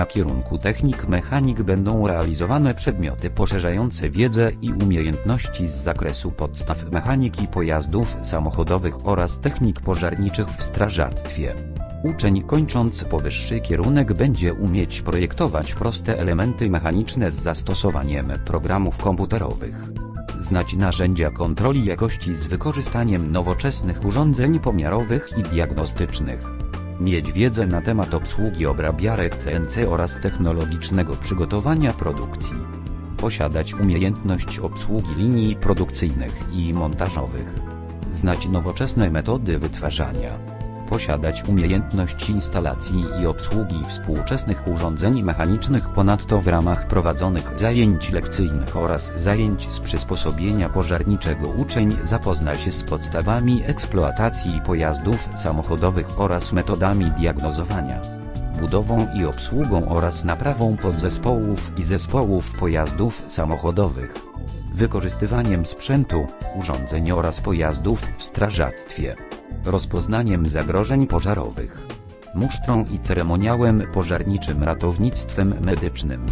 Na kierunku technik mechanik będą realizowane przedmioty poszerzające wiedzę i umiejętności z zakresu podstaw mechaniki pojazdów samochodowych oraz technik pożarniczych w strażactwie. Uczeń kończąc powyższy kierunek będzie umieć projektować proste elementy mechaniczne z zastosowaniem programów komputerowych. Znać narzędzia kontroli jakości z wykorzystaniem nowoczesnych urządzeń pomiarowych i diagnostycznych. Mieć wiedzę na temat obsługi obrabiarek CNC oraz technologicznego przygotowania produkcji. Posiadać umiejętność obsługi linii produkcyjnych i montażowych. Znać nowoczesne metody wytwarzania posiadać umiejętność instalacji i obsługi współczesnych urządzeń mechanicznych ponadto w ramach prowadzonych zajęć lekcyjnych oraz zajęć z przysposobienia pożarniczego uczeń zapozna się z podstawami eksploatacji pojazdów samochodowych oraz metodami diagnozowania, budową i obsługą oraz naprawą podzespołów i zespołów pojazdów samochodowych, wykorzystywaniem sprzętu, urządzeń oraz pojazdów w strażactwie rozpoznaniem zagrożeń pożarowych, musztrą i ceremoniałem pożarniczym ratownictwem medycznym.